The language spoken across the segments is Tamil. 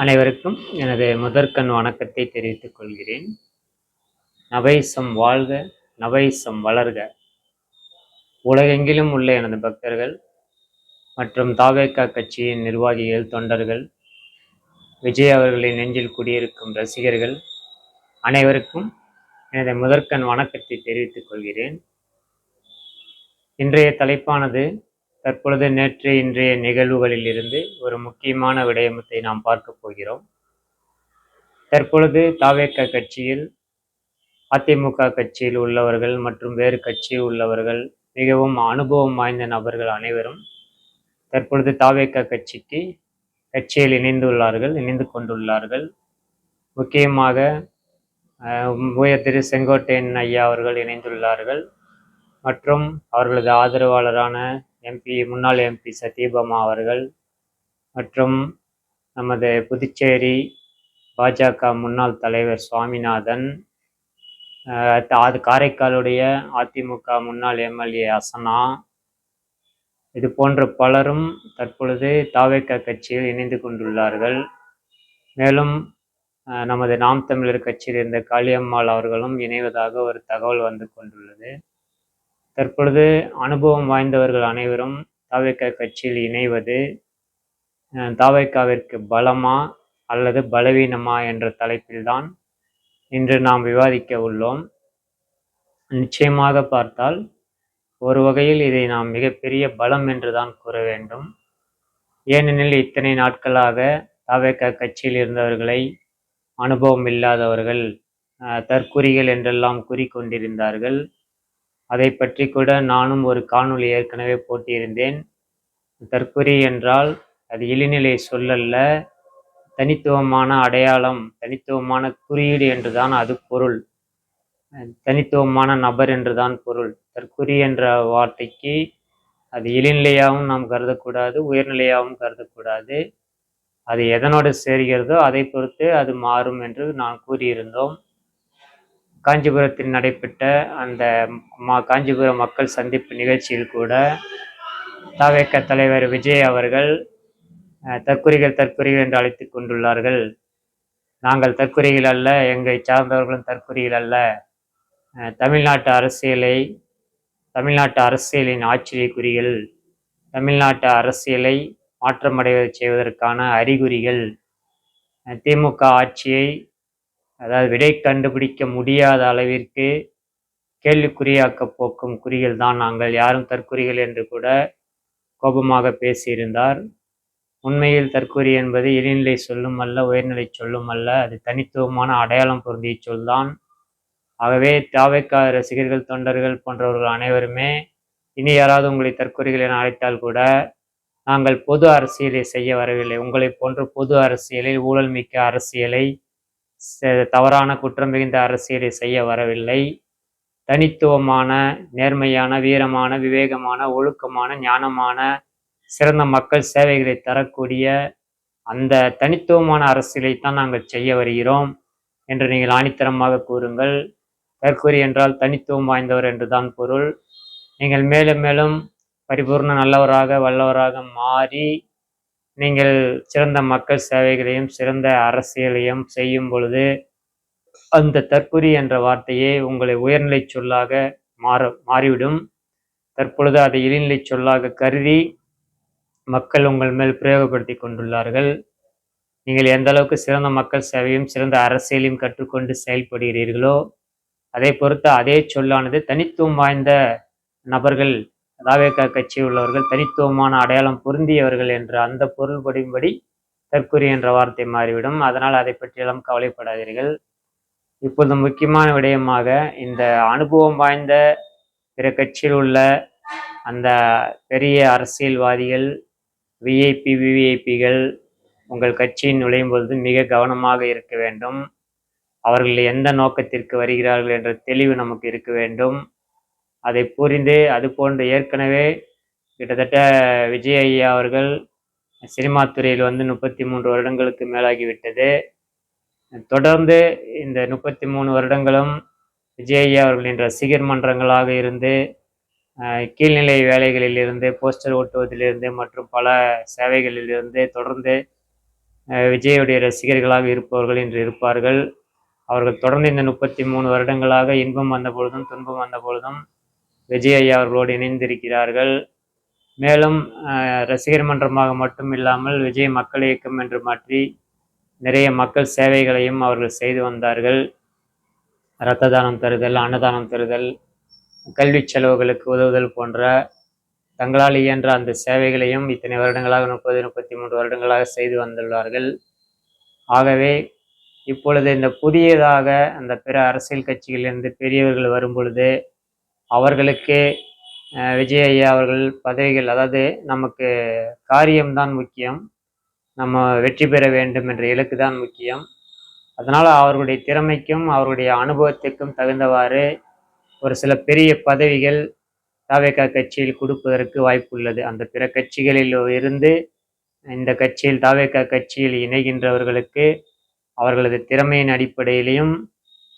அனைவருக்கும் எனது முதற்கண் வணக்கத்தை தெரிவித்துக் கொள்கிறேன். நவைசம் வாழ்க நவைசம் வளர்க. உலகெங்கிலும் உள்ள எனது பக்தர்கள் மற்றும் தாவேக்கா கட்சியின் நிர்வாகிகள் தொண்டர்கள் விஜய் அவர்களின் நெஞ்சில் குடியிருக்கும் ரசிகர்கள் அனைவருக்கும் எனது முதற்கண் வணக்கத்தை தெரிவித்துக் கொள்கிறேன். இன்றைய தலைப்பானது தற்பொழுது நேற்று இன்றைய நிகழ்வுகளில் இருந்து ஒரு முக்கியமான விடயத்தை நாம் பார்க்க போகிறோம். தற்பொழுது தாவேக்க கட்சியில் அதிமுக கட்சியில் உள்ளவர்கள் மற்றும் வேறு கட்சியில் உள்ளவர்கள் மிகவும் அனுபவம் வாய்ந்த நபர்கள் அனைவரும் தற்பொழுது தாவேக்க கட்சிக்கு கட்சியில் இணைந்துள்ளார்கள் இணைந்து கொண்டுள்ளார்கள். முக்கியமாக உயர் திரு செங்கோட்டையன் ஐயா அவர்கள் இணைந்துள்ளார்கள். மற்றும் அவர்களது ஆதரவாளரான எம்பி முன்னாள் எம்பி சத்யபாமா அவர்கள் மற்றும் நமது புதுச்சேரி பாஜக முன்னாள் தலைவர் சுவாமிநாதன் அது காரைக்காலுடைய அதிமுக முன்னாள் எம்எல்ஏ அசனா இது போன்ற பலரும் தற்பொழுது தாவேக்க கட்சியில் இணைந்து கொண்டுள்ளார்கள். மேலும் நமது நாம் தமிழர் கட்சியில் இருந்த காளியம்மாள் அவர்களும் இணைவதாக ஒரு தகவல் வந்து கொண்டுள்ளது. தற்பொழுது அனுபவம் வாய்ந்தவர்கள் அனைவரும் தாவேக்கா கட்சியில் இணைவது தாவேக்காவிற்கு பலமா அல்லது பலவீனமா என்ற தலைப்பில்தான் இன்று நாம் விவாதிக்க உள்ளோம். நிச்சயமாக பார்த்தால் ஒரு வகையில் இதை நாம் மிகப்பெரிய பலம் என்றுதான் கூற வேண்டும். ஏனெனில் இத்தனை நாட்களாக தாவேக்கா கட்சியில் இருந்தவர்களை அனுபவம் இல்லாதவர்கள் தற்குறிகள் என்றெல்லாம் கூறிக்கொண்டிருந்தார்கள். அதை பற்றி கூட நானும் ஒரு காணொளி ஏற்கனவே போட்டியிருந்தேன் தற்கொலை என்றால் அது இழிநிலை சொல்லல்ல. தனித்துவமான அடையாளம் தனித்துவமான குறியீடு என்றுதான் அது பொருள். தனித்துவமான நபர் என்றுதான் பொருள். தற்குறி என்ற வார்த்தைக்கு அது இழிநிலையாகவும் நாம் கருதக்கூடாது உயர்நிலையாகவும் கருதக்கூடாது. அது எதனோடு சேர்கிறதோ அதை பொறுத்து அது மாறும் என்று நான் கூறியிருந்தோம். காஞ்சிபுரத்தில் நடைபெற்ற அந்த மா காஞ்சிபுரம் மக்கள் சந்திப்பு நிகழ்ச்சியில் கூட தாவேக்க தலைவர் விஜய் அவர்கள் தற்குறிகள் தற்குறிகள் என்று அழைத்து கொண்டுள்ளார்கள். நாங்கள் தற்குறிகள் அல்ல எங்களை சார்ந்தவர்களும் தற்குறிகள் அல்ல. தமிழ்நாட்டு அரசியலை தமிழ்நாட்டு அரசியலின் ஆச்சரிய தமிழ்நாட்டு அரசியலை மாற்றமடைவதை செய்வதற்கான அறிகுறிகள் திமுக ஆட்சியை அதாவது விடை கண்டுபிடிக்க முடியாத அளவிற்கு கேள்விக்குறியாக்க போக்கும் குறிகள் தான் நாங்கள் யாரும் தற்குறிகள் என்று கூட கோபமாக பேசியிருந்தார். உண்மையில் தற்குறி என்பது இடைநிலை சொல்லும் அல்ல உயர்நிலை சொல்லும் அல்ல. அது தனித்துவமான அடையாளம் பொருந்திய சொல்தான் ஆகவே தாவைக்கா ரசிகர்கள் தொண்டர்கள் போன்றவர்கள் அனைவருமே இனி யாராவது உங்களை தற்குறிகள் என அழைத்தால் கூட நாங்கள் பொது அரசியலை செய்ய வரவில்லை. உங்களை போன்ற பொது அரசியலை ஊழல் மிக்க அரசியலை தவறான குற்றம் மிகுந்த அரசியலை செய்ய வரவில்லை. தனித்துவமான நேர்மையான வீரமான விவேகமான ஒழுக்கமான ஞானமான சிறந்த மக்கள் சேவைகளை தரக்கூடிய அந்த தனித்துவமான அரசியலைத்தான் நாங்கள் செய்ய வருகிறோம் என்று நீங்கள் ஆணித்தரமாக கூறுங்கள். தற்கொலை என்றால் தனித்துவம் வாய்ந்தவர் என்றுதான் பொருள். நீங்கள் மேலும் மேலும் பரிபூர்ண நல்லவராக வல்லவராக மாறி நீங்கள் சிறந்த மக்கள் சேவைகளையும் சிறந்த அரசியலையும் செய்யும் பொழுது அந்த தற்புரி என்ற வார்த்தையே உங்களை உயர்நிலை சொல்லாக மாற மாறிவிடும். தற்பொழுது அதை இழிநிலை சொல்லாக கருதி மக்கள் உங்கள் மேல் பிரயோகப்படுத்தி கொண்டுள்ளார்கள். நீங்கள் எந்த அளவுக்கு சிறந்த மக்கள் சேவையும் சிறந்த அரசியலையும் கற்றுக்கொண்டு செயல்படுகிறீர்களோ அதை பொறுத்த அதே சொல்லானது தனித்துவம் வாய்ந்த நபர்கள் தாவேக கட்சி உள்ளவர்கள் தனித்துவமான அடையாளம் பொருந்தியவர்கள் என்ற அந்த பொருள்படியும்படி தற்கொலை என்ற வார்த்தை மாறிவிடும். அதனால் அதை பற்றியெல்லாம் கவலைப்படாதீர்கள். இப்போது முக்கியமான விடயமாக இந்த அனுபவம் வாய்ந்த பிற கட்சியில் உள்ள அந்த பெரிய அரசியல்வாதிகள் விஐபி விவிஐபிகள் உங்கள் கட்சியின் நுழையும் பொழுது மிக கவனமாக இருக்க வேண்டும். அவர்கள் எந்த நோக்கத்திற்கு வருகிறார்கள் என்ற தெளிவு நமக்கு இருக்க வேண்டும். அதை புரிந்து அது போன்று ஏற்கனவே கிட்டத்தட்ட விஜய் ஐயா அவர்கள் சினிமா துறையில் வந்து முப்பத்தி மூன்று வருடங்களுக்கு மேலாகிவிட்டது தொடர்ந்து இந்த முப்பத்தி மூணு வருடங்களும் விஜய் ஐயா அவர்களின் ரசிகர் மன்றங்களாக இருந்து கீழ்நிலை வேலைகளில் இருந்து போஸ்டர் ஓட்டுவதிலிருந்து மற்றும் பல சேவைகளில் இருந்து தொடர்ந்து விஜயுடைய ரசிகர்களாக இருப்பவர்கள் இன்று இருப்பார்கள். அவர்கள் தொடர்ந்து இந்த முப்பத்தி மூணு வருடங்களாக இன்பம் வந்த பொழுதும் துன்பம் வந்த பொழுதும் விஜய் ஐயா அவர்களோடு இணைந்திருக்கிறார்கள். மேலும் ரசிகர் மன்றமாக மட்டும் இல்லாமல் விஜய் மக்கள் இயக்கம் என்று மாற்றி நிறைய மக்கள் சேவைகளையும் அவர்கள் செய்து வந்தார்கள். இரத்த தானம் தருதல் அன்னதானம் தருதல் கல்வி செலவுகளுக்கு உதவுதல் போன்ற தங்களால் இயன்ற அந்த சேவைகளையும் இத்தனை வருடங்களாக முப்பது முப்பத்தி மூன்று வருடங்களாக செய்து வந்துள்ளார்கள். ஆகவே இப்பொழுது இந்த புதியதாக அந்த பிற அரசியல் கட்சிகளிலிருந்து பெரியவர்கள் வரும் பொழுது அவர்களுக்கு விஜய் ஐயா அவர்கள் பதவிகள் அதாவது நமக்கு காரியம்தான் முக்கியம். நம்ம வெற்றி பெற வேண்டும் என்ற இலக்கு தான் முக்கியம். அதனால் அவர்களுடைய திறமைக்கும் அவருடைய அனுபவத்திற்கும் தகுந்தவாறு ஒரு சில பெரிய பதவிகள் தாவேகா கட்சியில் கொடுப்பதற்கு வாய்ப்புள்ளது. அந்த பிற கட்சிகளில் இருந்து இந்த கட்சியில் தாவேகா கட்சியில் இணைகின்றவர்களுக்கு அவர்களது திறமையின் அடிப்படையிலையும்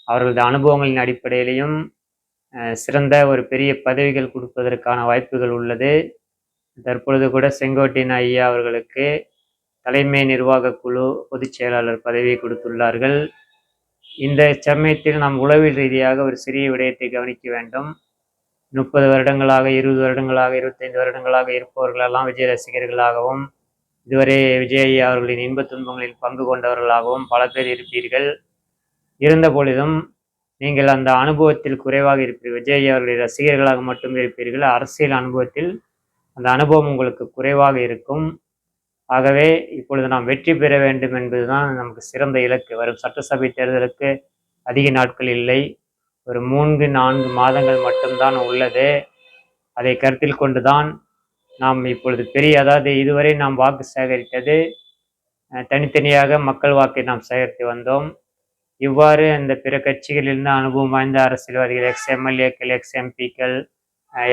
அவர்களது அனுபவங்களின் அடிப்படையிலையும் சிறந்த ஒரு பெரிய பதவிகள் கொடுப்பதற்கான வாய்ப்புகள் உள்ளது. தற்பொழுது கூட செங்கோட்டையன் ஐயா அவர்களுக்கு தலைமை நிர்வாக குழு பொதுச் செயலாளர் பதவியை கொடுத்துள்ளார்கள். இந்த சமயத்தில் நாம் உளவியல் ரீதியாக ஒரு சிறிய விடயத்தை கவனிக்க வேண்டும். முப்பது வருடங்களாக இருபது வருடங்களாக இருபத்தைந்து வருடங்களாக இருப்பவர்களெல்லாம் விஜய் ரசிகர்களாகவும் இதுவரை விஜய் ஐயா அவர்களின் இன்பத் துன்பங்களில் பங்கு கொண்டவர்களாகவும் பல பேர் இருப்பீர்கள். இருந்த பொழுதும் நீங்கள் அந்த அனுபவத்தில் குறைவாக இருப்பீர்கள் விஜய் ஐயா ரசிகர்களாக மட்டும் இருப்பீர்கள். அரசியல் அனுபவத்தில் அந்த அனுபவம் உங்களுக்கு குறைவாக இருக்கும். ஆகவே இப்பொழுது நாம் வெற்றி பெற வேண்டும் என்பதுதான் நமக்கு சிறந்த இலக்கு. வரும் சட்டசபை தேர்தலுக்கு அதிக நாட்கள் இல்லை. ஒரு மூன்று நான்கு மாதங்கள் மட்டும்தான் உள்ளது. அதை கருத்தில் கொண்டுதான் நாம் இப்பொழுது பெரிய அதாவது இதுவரை நாம் வாக்கு சேகரித்தது. தனித்தனியாக மக்கள் வாக்கை நாம் சேகரித்து வந்தோம். இவ்வாறு அந்த பிற கட்சிகளிலிருந்து அனுபவம் வாய்ந்த அரசியல்வாதிகள் எக்ஸ் எம்எல்ஏக்கள் எக்ஸ் எம்பிக்கள்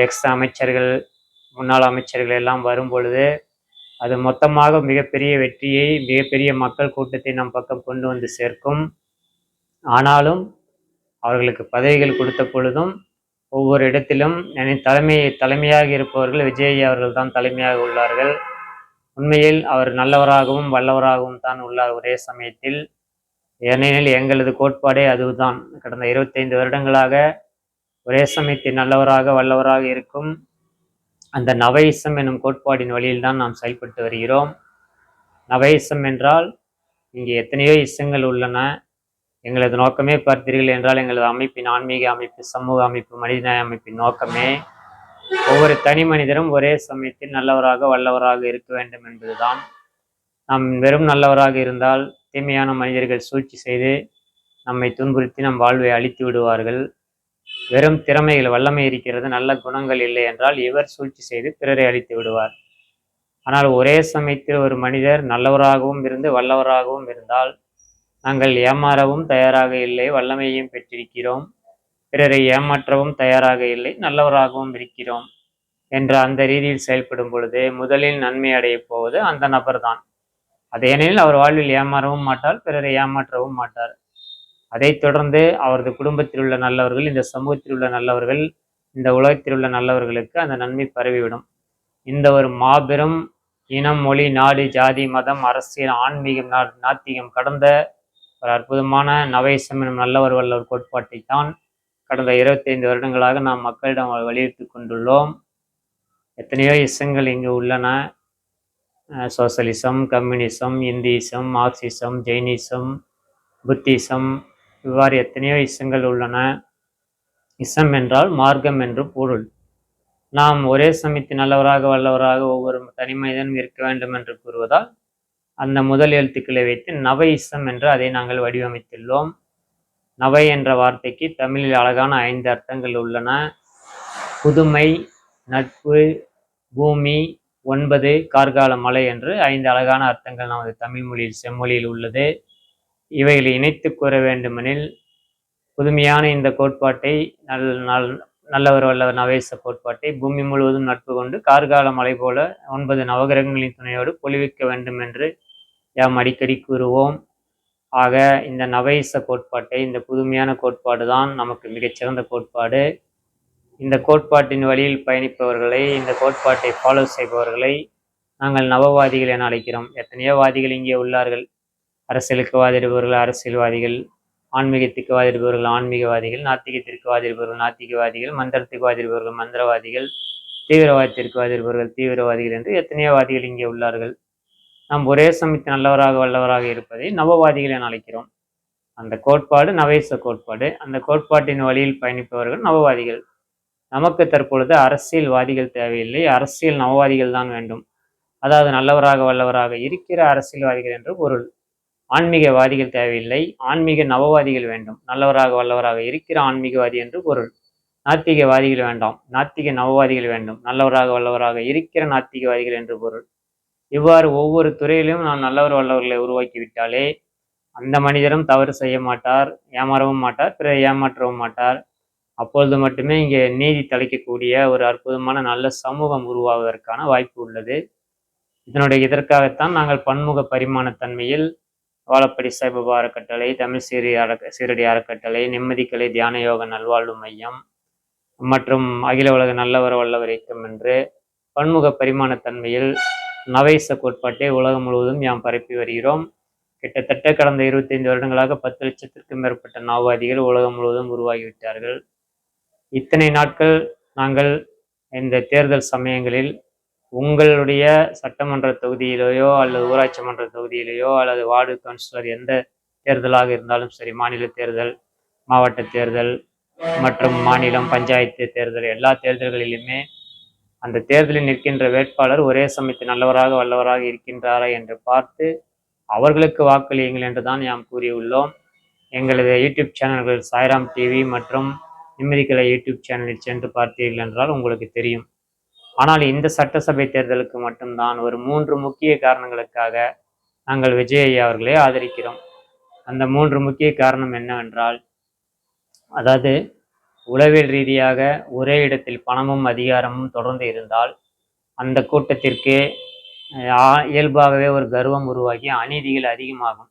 எக்ஸ் அமைச்சர்கள் முன்னாள் அமைச்சர்கள் எல்லாம் வரும் பொழுது அது மொத்தமாக மிகப்பெரிய வெற்றியை மிகப்பெரிய மக்கள் கூட்டத்தை நம் பக்கம் கொண்டு வந்து சேர்க்கும். ஆனாலும் அவர்களுக்கு பதவிகள் கொடுத்த பொழுதும் ஒவ்வொரு இடத்திலும் தலைமை தலைமையாக இருப்பவர்கள் விஜய் அவர்கள் தான் தலைமையாக உள்ளார்கள். உண்மையில் அவர் நல்லவராகவும் வல்லவராகவும் தான் உள்ளார். ஒரே சமயத்தில் ஏனெனில் எங்களது கோட்பாடே அதுதான். கடந்த இருபத்தைந்து வருடங்களாக ஒரே சமயத்தில் நல்லவராக வல்லவராக இருக்கும் அந்த நவயிசம் என்னும் கோட்பாடின் வழியில் தான் நாம் செயல்பட்டு வருகிறோம். நவயிசம் என்றால் இங்கே எத்தனையோ இசங்கள் உள்ளன. எங்களது நோக்கமே பார்த்தீர்கள் என்றால் எங்களது அமைப்பின் ஆன்மீக அமைப்பு சமூக அமைப்பு மனிதநேய அமைப்பின் நோக்கமே. ஒவ்வொரு தனி மனிதரும் ஒரே சமயத்தில் நல்லவராக வல்லவராக இருக்க வேண்டும் என்பதுதான். நாம் வெறும் நல்லவராக இருந்தால் தீமையான மனிதர்கள் சூழ்ச்சி செய்து நம்மை துன்புறுத்தி நம் வாழ்வை அழித்து விடுவார்கள். வெறும் திறமைகள் வல்லமை இருக்கிறது நல்ல குணங்கள் இல்லை என்றால் இவர் சூழ்ச்சி செய்து பிறரை அழித்து விடுவார். ஆனால் ஒரே சமயத்தில் ஒரு மனிதர் நல்லவராகவும் இருந்து வல்லவராகவும் இருந்தால் நாங்கள் ஏமாறவும் தயாராக இல்லை வல்லமையையும் பெற்றிருக்கிறோம். பிறரை ஏமாற்றவும் தயாராக இல்லை நல்லவராகவும் இருக்கிறோம். என்ற அந்த ரீதியில் செயல்படும் பொழுது முதலில் நன்மை அடையப் போவது அந்த நபர்தான். அது ஏனெனில் அவர் வாழ்வில் ஏமாறவும் மாட்டார் பிறரை ஏமாற்றவும் மாட்டார். அதைத் தொடர்ந்து அவரது குடும்பத்தில் உள்ள நல்லவர்கள் இந்த சமூகத்தில் உள்ள நல்லவர்கள் இந்த உலகத்தில் உள்ள நல்லவர்களுக்கு அந்த நன்மை பரவிவிடும். இந்த ஒரு மாபெரும் இனம் மொழி நாடு ஜாதி மதம் அரசியல் ஆன்மீகம் நா- நாத்திகம் கடந்த ஒரு அற்புதமான நவேசம் எனும் நல்லவர் வல்லவர் கோட்பாட்டை தான் கடந்த இருபத்தைந்து வருடங்களாக நாம் மக்களிடம் வலியுறுத்தி கொண்டுள்ளோம். எத்தனையோ இசங்கள் இங்கு உள்ளன. சோசலிசம் கம்யூனிசம் இந்தியிசம் மார்க்சிசம் ஜெயினிசம் புத்திசம் இவ்வாறு எத்தனையோ இசங்கள் உள்ளன. இசம் என்றால் மார்க்கம் என்று பொருள். நாம் ஒரே சமயத்தில் நல்லவராக வல்லவராக ஒவ்வொரு தனி மனிதனும் இருக்க வேண்டும் என்று கூறுவதால் அந்த முதல் எழுத்துக்களை வைத்து நவ இசம் என்று அதை நாங்கள் வடிவமைத்துள்ளோம். நவை என்ற வார்த்தைக்கு தமிழில் அழகான ஐந்து அர்த்தங்கள் உள்ளன. புதுமை நட்பு பூமி ஒன்பது கார்கால மலை என்று ஐந்து அழகான அர்த்தங்கள் நமது தமிழ் மொழியில் செம்மொழியில் உள்ளது. இவைகளை இணைத்து கூற வேண்டுமெனில் புதுமையான இந்த கோட்பாட்டை நல் நல் நல்லவர் வல்லவர் நவேச கோட்பாட்டை பூமி முழுவதும் நட்பு கொண்டு கார்கால மலை போல ஒன்பது நவகிரகங்களின் துணையோடு பொலிவிக்க வேண்டும் என்று யாம் அடிக்கடி கூறுவோம். ஆக இந்த நவேச கோட்பாட்டை இந்த புதுமையான கோட்பாடு தான் நமக்கு மிகச்சிறந்த கோட்பாடு. இந்த கோட்பாட்டின் வழியில் பயணிப்பவர்களை இந்த கோட்பாட்டை ஃபாலோ செய்பவர்களை நாங்கள் நவவாதிகள் என அழைக்கிறோம். எத்தனையோ வாதிகள் இங்கே உள்ளார்கள். அரசியலுக்கு வாதிடுபவர்கள் அரசியல்வாதிகள் ஆன்மீகத்துக்கு வாதிடுபவர்கள் ஆன்மீகவாதிகள் நாத்திகத்திற்கு வாதிடுபவர்கள் நாத்திகவாதிகள் மந்திரத்துக்கு வாதிடுபவர்கள் மந்திரவாதிகள் தீவிரவாதத்திற்கு வாதிடுபவர்கள் தீவிரவாதிகள் என்று எத்தனையோ வாதிகள் இங்கே உள்ளார்கள். நாம் ஒரே சமயத்து நல்லவராக வல்லவராக இருப்பதை நவவாதிகள் என அழைக்கிறோம். அந்த கோட்பாடு நவேச கோட்பாடு. அந்த கோட்பாட்டின் வழியில் பயணிப்பவர்கள் நவவாதிகள். நமக்கு தற்பொழுது அரசியல்வாதிகள் தேவையில்லை. அரசியல் நவவாதிகள் தான் வேண்டும். அதாவது நல்லவராக வல்லவராக இருக்கிற அரசியல்வாதிகள் என்று பொருள். ஆன்மீகவாதிகள் தேவையில்லை. ஆன்மீக நவவாதிகள் வேண்டும். நல்லவராக வல்லவராக இருக்கிற ஆன்மீகவாதி என்று பொருள். நாத்திகவாதிகள் வேண்டாம். நாத்திக நவவாதிகள் வேண்டும். நல்லவராக வல்லவராக இருக்கிற நாத்திகவாதிகள் என்று பொருள். இவ்வாறு ஒவ்வொரு துறையிலும் நாம் நல்லவர் வல்லவர்களை உருவாக்கிவிட்டாலே அந்த மனிதரும் தவறு செய்ய மாட்டார் ஏமாறவும் மாட்டார் பிறர் ஏமாற்றவும் மாட்டார். அப்பொழுது மட்டுமே இங்கே நீதி தலைக்கக்கூடிய ஒரு அற்புதமான நல்ல சமூகம் உருவாவதற்கான வாய்ப்பு உள்ளது. இதனுடைய இதற்காகத்தான் நாங்கள் பன்முக பரிமாணத்தன்மையில் வாழப்படி சாய்பாபா அறக்கட்டளை தமிழ் சீரி அறக்க சீரடி அறக்கட்டளை நிம்மதிக்கலை தியான யோக நல்வாழ்வு மையம் மற்றும் அகில உலக நல்லவர் வல்லவர் இயக்கம் என்று பன்முக பரிமாணத்தன்மையில் நவைச கோட்பாட்டை உலகம் முழுவதும் யாம் பரப்பி வருகிறோம். கிட்டத்தட்ட கடந்த இருபத்தைந்து வருடங்களாக பத்து லட்சத்திற்கும் மேற்பட்ட நவவாதிகள் உலகம் முழுவதும் உருவாகிவிட்டார்கள். இத்தனை நாட்கள் நாங்கள் இந்த தேர்தல் சமயங்களில் உங்களுடைய சட்டமன்ற தொகுதியிலேயோ அல்லது ஊராட்சி மன்ற தொகுதியிலேயோ அல்லது வார்டு கவுன்சிலர் எந்த தேர்தலாக இருந்தாலும் சரி மாநில தேர்தல் மாவட்ட தேர்தல் மற்றும் மாநிலம் பஞ்சாயத்து தேர்தல் எல்லா தேர்தல்களிலுமே அந்த தேர்தலில் நிற்கின்ற வேட்பாளர் ஒரே சமயத்தில் நல்லவராக வல்லவராக இருக்கின்றாரா என்று பார்த்து அவர்களுக்கு வாக்களியுங்கள் என்று தான் நாம் கூறியுள்ளோம். எங்களது யூடியூப் சேனல்கள் சாய்ராம் டிவி மற்றும் நிம்மதிக்கலை யூடியூப் சேனலில் சென்று பார்த்தீர்கள் என்றால் உங்களுக்கு தெரியும். ஆனால் இந்த சட்டசபை தேர்தலுக்கு மட்டும்தான் ஒரு மூன்று முக்கிய காரணங்களுக்காக நாங்கள் விஜய் ஐயா அவர்களை ஆதரிக்கிறோம். அந்த மூன்று முக்கிய காரணம் என்னவென்றால் அதாவது உளவியல் ரீதியாக ஒரே இடத்தில் பணமும் அதிகாரமும் தொடர்ந்து இருந்தால் அந்த கூட்டத்திற்கு இயல்பாகவே ஒரு கர்வம் உருவாகி அநீதிகள் அதிகமாகும்.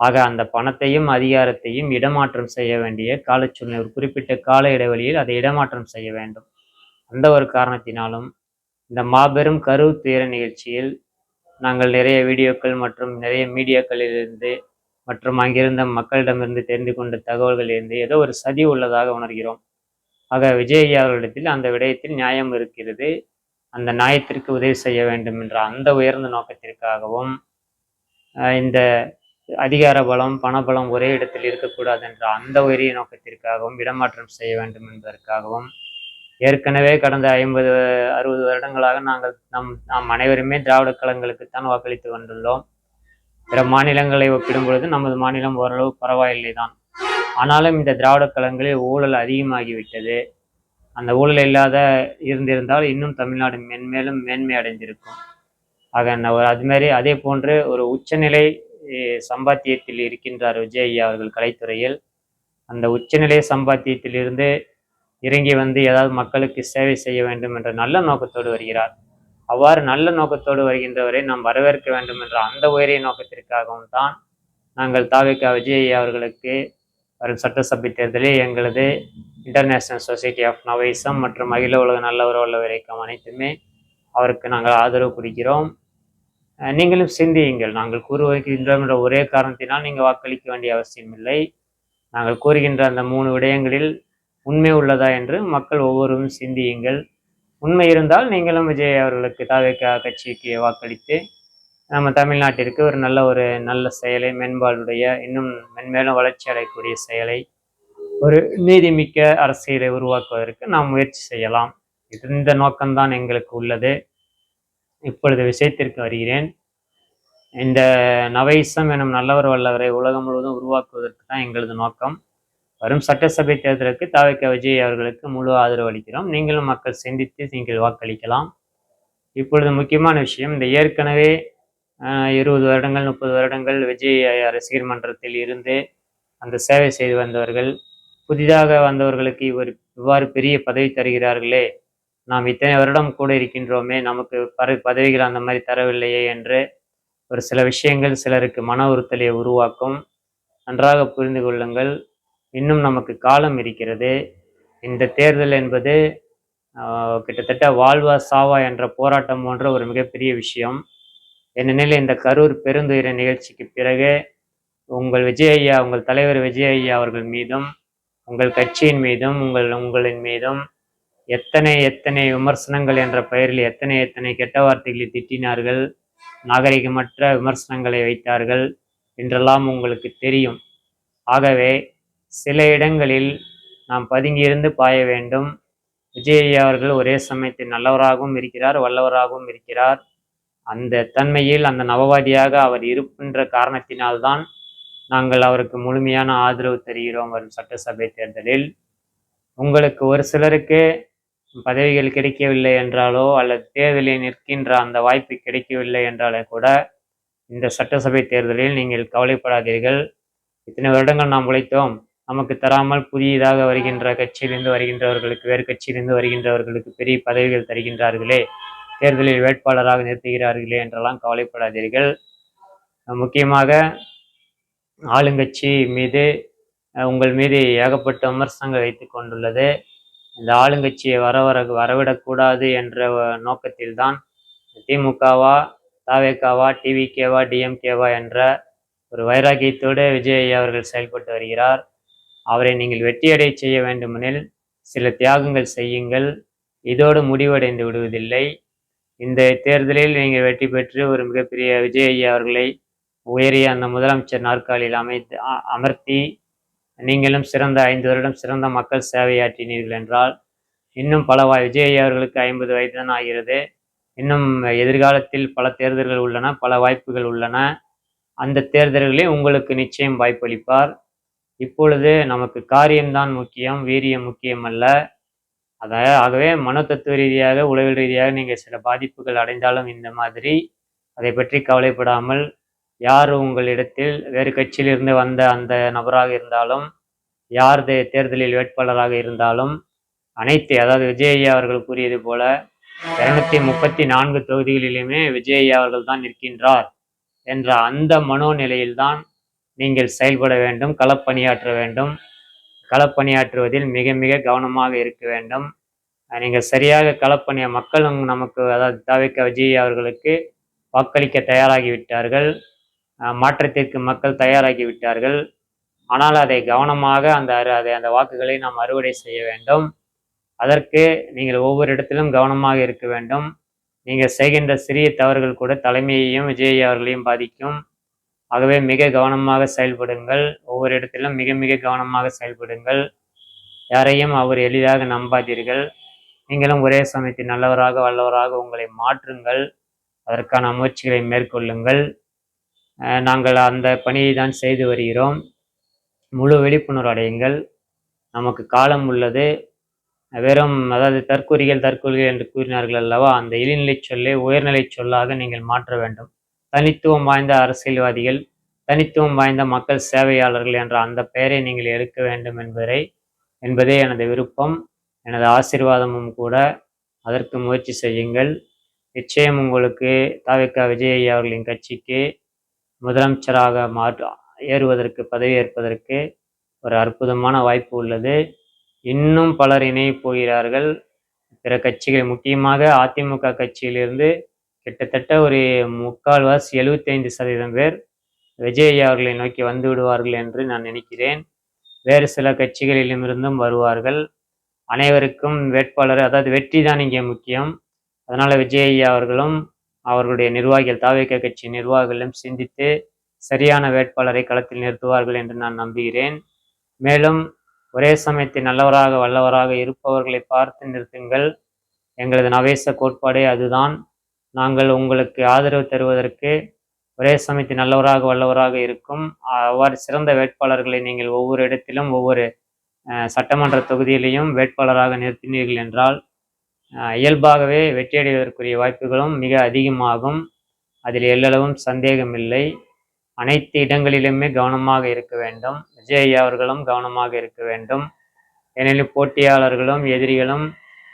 ஆக அந்த பணத்தையும் அதிகாரத்தையும் இடமாற்றம் செய்ய வேண்டிய காலச்சூழ்நிலை ஒரு குறிப்பிட்ட கால இடைவெளியில் அதை இடமாற்றம் செய்ய வேண்டும். அந்த ஒரு காரணத்தினாலும் இந்த மாபெரும் கரு துயர நிகழ்ச்சியில் நாங்கள் நிறைய வீடியோக்கள் மற்றும் நிறைய மீடியாக்களிலிருந்து மற்றும் அங்கிருந்த மக்களிடமிருந்து தெரிந்து கொண்ட தகவல்களிலிருந்து ஏதோ ஒரு சதி உள்ளதாக உணர்கிறோம். ஆக விஜய் அவர்களிடத்தில் அந்த விடயத்தில் நியாயம் இருக்கிறது. அந்த நியாயத்திற்கு உதவி செய்ய வேண்டும் என்ற அந்த உயர்ந்த நோக்கத்திற்காகவும் இந்த அதிகார பலம் பணபலம் ஒரே இடத்தில் இருக்கக்கூடாது என்ற அந்த உயரிய நோக்கத்திற்காகவும் இடமாற்றம் செய்ய வேண்டும் என்பதற்காகவும் ஏற்கனவே கடந்த ஐம்பது அறுபது வருடங்களாக நாங்கள் நம் நாம் அனைவருமே திராவிட களங்களுக்குத்தான் வாக்களித்து கொண்டுள்ளோம் பிற மாநிலங்களை ஒப்பிடும் பொழுது நமது மாநிலம் ஓரளவு பரவாயில்லை தான். ஆனாலும் இந்த திராவிட கழகங்களில் ஊழல் அதிகமாகிவிட்டது. அந்த ஊழல் இல்லாத இருந்திருந்தால் இன்னும் தமிழ்நாடு மென்மேலும் மேன்மை அடைந்திருக்கும். ஆக நான் ஒரு அதுமாரி அதே போன்று ஒரு உச்சநிலை சம்பாத்தியத்தில் இருக்கின்றார் விஜய் ஐயா அவர்கள் கலைத்துறையில். அந்த உச்சநிலை சம்பாத்தியத்திலிருந்து இறங்கி வந்து ஏதாவது மக்களுக்கு சேவை செய்ய வேண்டும் என்ற நல்ல நோக்கத்தோடு வருகிறார். அவ்வாறு நல்ல நோக்கத்தோடு வருகின்றவரை நாம் வரவேற்க வேண்டும் என்ற அந்த உயரிய நோக்கத்திற்காகவும் தான் நாங்கள் தாவிகா விஜய் ஐயா அவர்களுக்கு வரும் சட்டசபை தேர்தலில் எங்களது இன்டர்நேஷனல் சொசைட்டி ஆஃப் நவைசம் மற்றும் அகில உலக நல்லவர் வல்லவர் இயக்கம் அனைத்துமே அவருக்கு நாங்கள் ஆதரவு கொடுக்கிறோம். நீங்களும் சிந்தியுங்கள். நாங்கள் கூறுகின்றோம் என்ற ஒரே காரணத்தினால் நீங்கள் வாக்களிக்க வேண்டிய அவசியம் இல்லை நாங்கள் கூறுகின்ற அந்த மூணு விடயங்களில் உண்மை உள்ளதா என்று மக்கள் ஒவ்வொருவரும் சிந்தியுங்கள். உண்மை இருந்தால் நீங்களும் விஜய் அவர்களுக்கு தாவேக்கா கட்சிக்கு வாக்களித்து நம்ம தமிழ்நாட்டிற்கு ஒரு நல்ல ஒரு நல்ல செயலை மேம்பாடுடைய இன்னும் மென்மேலும் வளர்ச்சி அடையக்கூடிய செயலை ஒரு நீதிமிக்க அரசியலை உருவாக்குவதற்கு நாம் முயற்சி செய்யலாம். இது இந்த நோக்கம்தான் எங்களுக்கு உள்ளது. இப்பொழுது விஷயத்திற்கு வருகிறேன். இந்த நவைசம் எனும் நல்லவர் வல்லவரை உலகம் முழுவதும் உருவாக்குவதற்கு தான் எங்களது நோக்கம். வரும் சட்டசபை தேர்தலுக்கு தாவிக்க விஜய் அவர்களுக்கு முழு ஆதரவு அளிக்கிறோம். நீங்களும் மக்கள் சிந்தித்து நீங்கள் வாக்களிக்கலாம். இப்பொழுது முக்கியமான விஷயம் இந்த ஏற்கனவே இருபது வருடங்கள் முப்பது வருடங்கள் விஜய் ரசிகர் மன்றத்தில் இருந்து அந்த சேவை செய்து வந்தவர்கள் புதிதாக வந்தவர்களுக்கு இவர் இவ்வாறு பெரிய பதவி தருகிறார்களே நாம் இத்தனை வருடம் கூட இருக்கின்றோமே நமக்கு பர பதவிகள் அந்த மாதிரி தரவில்லையே என்று ஒரு சில விஷயங்கள் சிலருக்கு மன உறுத்தலை உருவாக்கும். நன்றாக புரிந்து கொள்ளுங்கள். இன்னும் நமக்கு காலம் இருக்கிறது. இந்த தேர்தல் என்பது கிட்டத்தட்ட வாழ்வா சாவா என்ற போராட்டம் போன்ற ஒரு மிகப்பெரிய விஷயம். ஏனெனில் இந்த கரூர் பெருந்துயிர நிகழ்ச்சிக்கு பிறகு உங்கள் விஜய் ஐயா உங்கள் தலைவர் விஜய் ஐயா அவர்கள் மீதும் உங்கள் கட்சியின் மீதும் உங்கள் உங்களின் மீதும் எத்தனை எத்தனை விமர்சனங்கள் என்ற பெயரில் எத்தனை எத்தனை கெட்ட வார்த்தைகளை திட்டினார்கள் நாகரிகமற்ற விமர்சனங்களை வைத்தார்கள் என்றெல்லாம் உங்களுக்கு தெரியும். ஆகவே சில இடங்களில் நாம் பதுங்கியிருந்து பாய வேண்டும். விஜய் அவர்கள் ஒரே சமயத்தில் நல்லவராகவும் இருக்கிறார் வல்லவராகவும் இருக்கிறார். அந்த தன்மையில் அந்த நவவாதியாக அவர் இருக்கின்ற காரணத்தினால்தான் நாங்கள் அவருக்கு முழுமையான ஆதரவு தருகிறோம் வரும் சட்டசபை தேர்தலில். உங்களுக்கு ஒரு சிலருக்கு பதவிகள் கிடைக்கவில்லை என்றாலோ அல்லது தேர்தலில் நிற்கின்ற அந்த வாய்ப்பு கிடைக்கவில்லை என்றாலே கூட இந்த சட்டசபை தேர்தலில் நீங்கள் கவலைப்படாதீர்கள். இத்தனை வருடங்கள் நாம் உழைத்தோம். நமக்கு தராமல் புதியதாக வருகின்ற கட்சியிலிருந்து வருகின்றவர்களுக்கு வேறு கட்சியிலிருந்து வருகின்றவர்களுக்கு பெரிய பதவிகள் தருகின்றார்களே. தேர்தலில் வேட்பாளராக நிறுத்துகிறார்களே என்றெல்லாம் கவலைப்படாதீர்கள். முக்கியமாக ஆளுங்கட்சி மீது உங்கள் மீது ஏகப்பட்ட விமர்சனங்கள் வைத்து கொண்டுள்ளது. இந்த ஆளுங்கட்சியை வர வர வரவிடக்கூடாது என்ற நோக்கத்தில்தான் திமுகவா தாவேக்காவா டிவிகேவா டிஎம்கேவா என்ற ஒரு வைராக்கியத்தோடு விஜய் அவர்கள் செயல்பட்டு வருகிறார். அவரை நீங்கள் வெற்றியடை செய்ய வேண்டுமெனில் சில தியாகங்கள் செய்யுங்கள். இதோடு முடிவடைந்து விடுவதில்லை. இந்த தேர்தலில் நீங்கள் வெற்றி பெற்று ஒரு மிகப்பெரிய விஜய் ஐயா அவர்களை உயரிய அந்த முதலமைச்சர் நாற்காலியில் அமைத்து அ- அமர்த்தி நீங்களும் சிறந்த ஐந்து வருடம் சிறந்த மக்கள் சேவையாற்றினீர்கள் என்றால் இன்னும் பல வாய் விஜய் அவர்களுக்கு ஐம்பது வயது தான் ஆகிறது. இன்னும் எதிர்காலத்தில் பல தேர்தல்கள் உள்ளன பல வாய்ப்புகள் உள்ளன. அந்த தேர்தல்களில் உங்களுக்கு நிச்சயம் வாய்ப்பளிப்பார். இப்பொழுது நமக்கு காரியம்தான் முக்கியம் வீரியம் முக்கியம் அல்ல அதாவது ஆகவே மனோதத்துவ ரீதியாக உளவியல் ரீதியாக நீங்கள் சில பாதிப்புகள் அடைந்தாலும் இந்த மாதிரி அதை பற்றி கவலைப்படாமல் யார் உங்களிடத்தில் வேறு கட்சியிலிருந்து வந்த அந்த நபராக இருந்தாலும் யார் தேர்தலில் வேட்பாளராக இருந்தாலும் அனைத்து அதாவது விஜய் ஐயா அவர்கள் கூறியது போல இருநூத்தி முப்பத்தி நான்கு தொகுதிகளிலுமே விஜய் ஐயா அவர்கள் தான் நிற்கின்றார் என்ற அந்த மனோநிலையில்தான் நீங்கள் செயல்பட வேண்டும் களப்பணியாற்ற வேண்டும். களப்பணியாற்றுவதில் மிக மிக கவனமாக இருக்க வேண்டும். நீங்கள் சரியாக களப்பணிய மக்களும் நமக்கு அதாவது தாவிக்க விஜய் அவர்களுக்கு வாக்களிக்க தயாராகிவிட்டார்கள். மாற்றத்திற்கு மக்கள் தயாராகி விட்டார்கள் ஆனால் அதை கவனமாக அந்த அதை அந்த வாக்குகளை நாம் அறுவடை செய்ய வேண்டும். அதற்கு நீங்கள் ஒவ்வொரு இடத்திலும் கவனமாக இருக்க வேண்டும். நீங்கள் செய்கின்ற சிறிய தவறுகள் கூட தலைமையையும் விஜய் அவர்களையும் பாதிக்கும். ஆகவே மிக கவனமாக செயல்படுங்கள். ஒவ்வொரு இடத்திலும் மிக மிக கவனமாக செயல்படுங்கள். யாரையும் அவர் எளிதாக நம்பாதீர்கள். நீங்களும் ஒரே சமயத்தில் நல்லவராக வல்லவராக உங்களை மாற்றுங்கள். அதற்கான முயற்சிகளை மேற்கொள்ளுங்கள். நாங்கள் அந்த பணியை தான் செய்து வருகிறோம். முழு விழிப்புணர்வு அடையுங்கள் நமக்கு காலம் உள்ளது. வெறும் அதாவது தற்கூறிகள் தற்கூறிகள் என்று கூறினார்கள் அல்லவா அந்த இழிநிலை சொல்லை உயர்நிலை சொல்லாக நீங்கள் மாற்ற வேண்டும். தனித்துவம் வாய்ந்த அரசியல்வாதிகள் தனித்துவம் வாய்ந்த மக்கள் சேவையாளர்கள் என்ற அந்த பெயரை நீங்கள் எடுக்க வேண்டும் என்பதை என்பதே எனது விருப்பம். எனது ஆசீர்வாதமும் கூட அதற்கு முயற்சி செய்யுங்கள். நிச்சயம் உங்களுக்கு தாவிக்கா விஜய் ஐயா அவர்களின் கட்சிக்கு முதலமைச்சராக மாற்று ஏறுவதற்கு பதவியேற்பதற்கு ஒரு அற்புதமான வாய்ப்பு உள்ளது. இன்னும் பலர் இணையப் போகிறார்கள். பிற கட்சிகள் முக்கியமாக அதிமுக கட்சியிலிருந்து கிட்டத்தட்ட ஒரு முக்கால்வாசி எழுபத்தைந்து சதவீதம் பேர் விஜய் ஐயா அவர்களை நோக்கி வந்து விடுவார்கள் என்று நான் நினைக்கிறேன். வேறு சில கட்சிகளிலுமிருந்தும் வருவார்கள். அனைவருக்கும் வேட்பாளர் அதாவது வெற்றி தான் இங்கே முக்கியம். அதனால் விஜய் ஐயா அவர்களும் அவர்களுடைய நிர்வாகிகள் தாவேக கட்சி நிர்வாகிகளும் சிந்தித்து சரியான வேட்பாளரை களத்தில் நிறுத்துவார்கள் என்று நான் நம்புகிறேன். மேலும் ஒரே சமயத்தில் நல்லவராக வல்லவராக இருப்பவர்களை பார்த்து நிறுத்துங்கள். எங்களது நவேச கோட்பாடே அதுதான். நாங்கள் உங்களுக்கு ஆதரவு தருவதற்கு ஒரே சமயத்தில் நல்லவராக வல்லவராக இருக்கும். அவ்வாறு சிறந்த வேட்பாளர்களை நீங்கள் ஒவ்வொரு இடத்திலும் ஒவ்வொரு சட்டமன்ற தொகுதியிலையும் வேட்பாளராக நிறுத்தினீர்கள் என்றால் இயல்பாகவே வெற்றியடைவதற்குரிய வாய்ப்புகளும் மிக அதிகமாகும். அதில் எல்லளவும் சந்தேகமில்லை. அனைத்து இடங்களிலுமே கவனமாக இருக்க வேண்டும். விஜய் ஐயா அவர்களும் கவனமாக இருக்க வேண்டும். ஏனெனில் போட்டியாளர்களும் எதிரிகளும்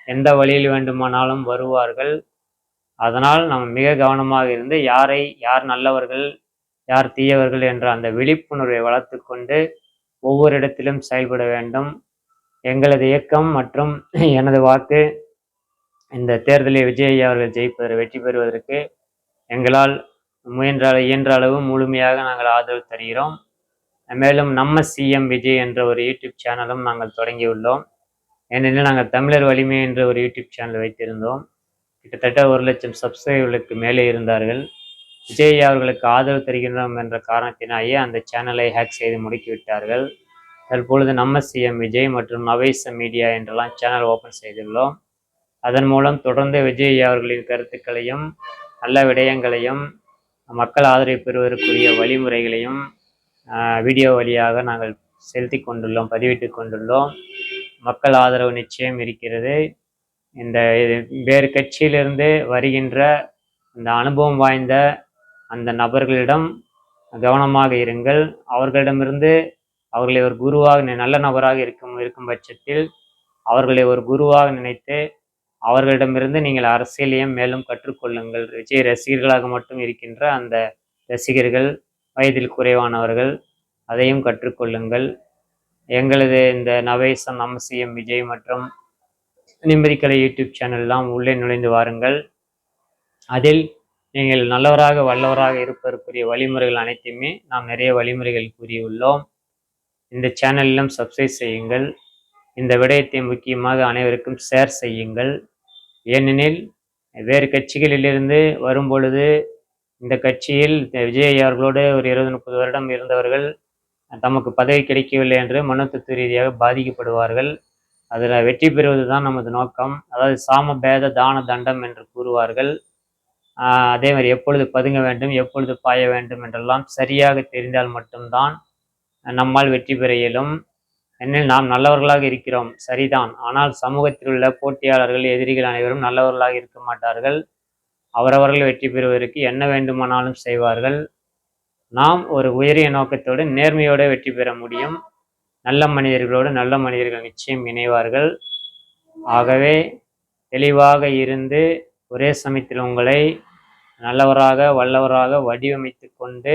எந்த வழியில் வேண்டுமானாலும் வருவார்கள். அதனால் நாம் மிக கவனமாக இருந்து யாரை யார் நல்லவர்கள் யார் தீயவர்கள் என்ற அந்த விழிப்புணர்வை வளர்த்துக்கொண்டு ஒவ்வொரு இடத்திலும் செயல்பட வேண்டும். எங்களது இயக்கம் மற்றும் எனது வாக்கு இந்த தேர்தலில் விஜய் அவர்கள் ஜெயிப்பதை வெற்றி பெறுவதற்கு எங்களால் முயன்ற இயன்ற அளவு முழுமையாக நாங்கள் ஆதரவு தருகிறோம். மேலும் நம்ம சிஎம் விஜய் என்ற ஒரு யூடியூப் சேனலும் நாங்கள் தொடங்கியுள்ளோம். ஏனெனில் நாங்கள் தமிழர் வலிமை என்ற ஒரு யூடியூப் சேனல் வைத்திருந்தோம். கிட்டத்தட்ட ஒரு லட்சம் சப்ஸ்கிரைபர்களுக்கு மேலே இருந்தார்கள். விஜய் அவர்களுக்கு ஆதரவு தருகின்றோம் என்ற காரணத்தினாயே அந்த சேனலை ஹேக் செய்து முடுக்கிவிட்டார்கள். தற்பொழுது நம்ம சிஎம் விஜய் மற்றும் நவேச மீடியா என்றெல்லாம் சேனல் ஓப்பன் செய்துள்ளோம். அதன் மூலம் தொடர்ந்து விஜய் அவர்களின் கருத்துக்களையும் நல்ல விடயங்களையும் மக்கள் ஆதரவு பெறுவதற்குரிய வழிமுறைகளையும் வீடியோ வழியாக நாங்கள் செலுத்தி கொண்டுள்ளோம் பதிவிட்டு கொண்டுள்ளோம். மக்கள் ஆதரவு நிச்சயம் இருக்கிறது. இந்த வேறு கட்சியிலிருந்து வருகின்ற இந்த அனுபவம் வாய்ந்த அந்த நபர்களிடம் கவனமாக இருங்கள். அவர்களிடமிருந்து அவர்களை ஒரு குருவாக நல்ல நபராக இருக்கும் இருக்கும் பட்சத்தில் அவர்களை ஒரு குருவாக நினைத்து அவர்களிடமிருந்து நீங்கள் அரசியலையும் மேலும் கற்றுக்கொள்ளுங்கள். விஜய் ரசிகர்களாக மட்டும் இருக்கின்ற அந்த ரசிகர்கள் வயதில் குறைவானவர்கள் அதையும் கற்றுக்கொள்ளுங்கள். எங்களது இந்த நவேசம் அம்சியம் விஜய் மற்றும் நிம்மதிக்கலை யூடியூப் சேனல்லாம் உள்ளே நுழைந்து வாருங்கள். அதில் நீங்கள் நல்லவராக வல்லவராக இருப்பதற்குரிய வழிமுறைகள் அனைத்தையுமே நாம் நிறைய வழிமுறைகள் கூறியுள்ளோம். இந்த சேனலிலும் சப்ஸ்கிரைப் செய்யுங்கள். இந்த விடயத்தை முக்கியமாக அனைவருக்கும் ஷேர் செய்யுங்கள். ஏனெனில் வேறு கட்சிகளிலிருந்து வரும்பொழுது இந்த கட்சியில் விஜய் அவர்களோடு ஒரு இருபது முப்பது வருடம் இருந்தவர்கள் தமக்கு பதவி கிடைக்கவில்லை என்று மனு ரீதியாக பாதிக்கப்படுவார்கள். அதில் வெற்றி பெறுவது தான் நமது நோக்கம். அதாவது சாம பேத தான தண்டம் என்று கூறுவார்கள். அதே மாதிரி எப்பொழுது பதுங்க வேண்டும் எப்பொழுது பாய வேண்டும் என்றெல்லாம் சரியாக தெரிந்தால் மட்டும்தான் நம்மால் வெற்றி பெற இயலும். எனில் நாம் நல்லவர்களாக இருக்கிறோம். சரிதான். ஆனால் சமூகத்தில் உள்ள போட்டியாளர்கள் எதிரிகள் அனைவரும் நல்லவர்களாக இருக்க மாட்டார்கள். அவரவர்கள் வெற்றி பெறுவதற்கு என்ன வேண்டுமானாலும் செய்வார்கள். நாம் ஒரு உயரிய நோக்கத்தோடு நேர்மையோடு வெற்றி பெற முடியும். நல்ல மனிதர்களோடு நல்ல மனிதர்கள் நிச்சயம் இணைவார்கள். ஆகவே தெளிவாக இருந்து ஒரே சமயத்தில் உங்களை நல்லவராக வல்லவராக வடிவமைத்து கொண்டு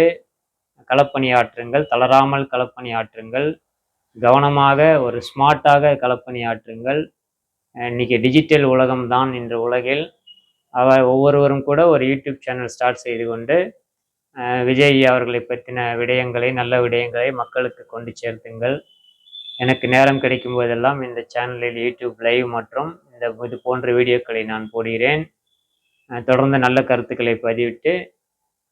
களப்பணியாற்றுங்கள். தளராமல் களப்பணியாற்றுங்கள். கவனமாக ஒரு ஸ்மார்ட்டாக களப்பணியாற்றுங்கள். இன்னைக்கு டிஜிட்டல் உலகம் தான் இன்று உலகில். அவர் ஒவ்வொருவரும் கூட ஒரு யூடியூப் சேனல் ஸ்டார்ட் செய்து கொண்டு விஜய் அவர்களை பற்றின விடயங்களை நல்ல விடயங்களை மக்களுக்கு கொண்டு சேர்த்துங்கள். எனக்கு நேரம் கிடைக்கும் போதெல்லாம் இந்த சேனலில் யூடியூப் லைவ் மற்றும் இந்த இது போன்ற வீடியோக்களை நான் போடுகிறேன். தொடர்ந்து நல்ல கருத்துக்களை பதிவிட்டு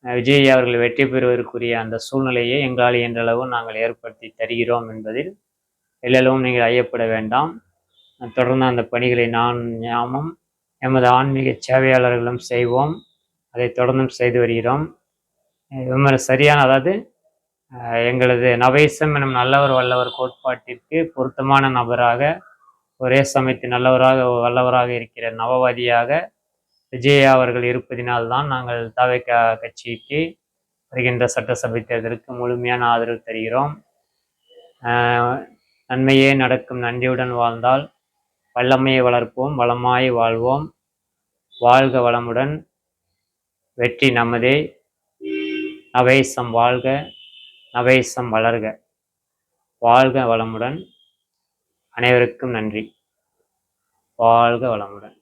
விஜய் அவர்கள் வெற்றி பெறுவதற்குரிய அந்த சூழ்நிலையை எங்களால் என்றளவு நாங்கள் ஏற்படுத்தி தருகிறோம் என்பதில் எல்லளவும் நீங்கள் ஐயப்பட வேண்டாம். தொடர்ந்து அந்த பணிகளை நான் ஞாபகம் எமது ஆன்மீக சேவையாளர்களும் செய்வோம். அதை தொடர்ந்தும் செய்து வருகிறோம். விமர சரியான அதாவது எங்களது நவேசம் எனும் நல்லவர் வல்லவர் கோட்பாட்டிற்கு பொருத்தமான நபராக ஒரே சமயத்தில் நல்லவராக வல்லவராக இருக்கிற நவவாதியாக விஜயா அவர்கள் இருப்பதினால்தான் நாங்கள் தவைக்க கட்சிக்கு வருகின்ற சட்டசபை தேர்தலுக்கு முழுமையான ஆதரவு தருகிறோம். நன்மையே நடக்கும் நன்றியுடன் வாழ்ந்தால் வல்லமையை வளர்ப்போம் வளமாய் வாழ்வோம். வாழ்க வளமுடன் வெற்றி நமதே. நவேசம் வாழ்க நவேசம் வளர்க. வாழ்க வளமுடன். அனைவருக்கும் நன்றி. வாழ்க வளமுடன்.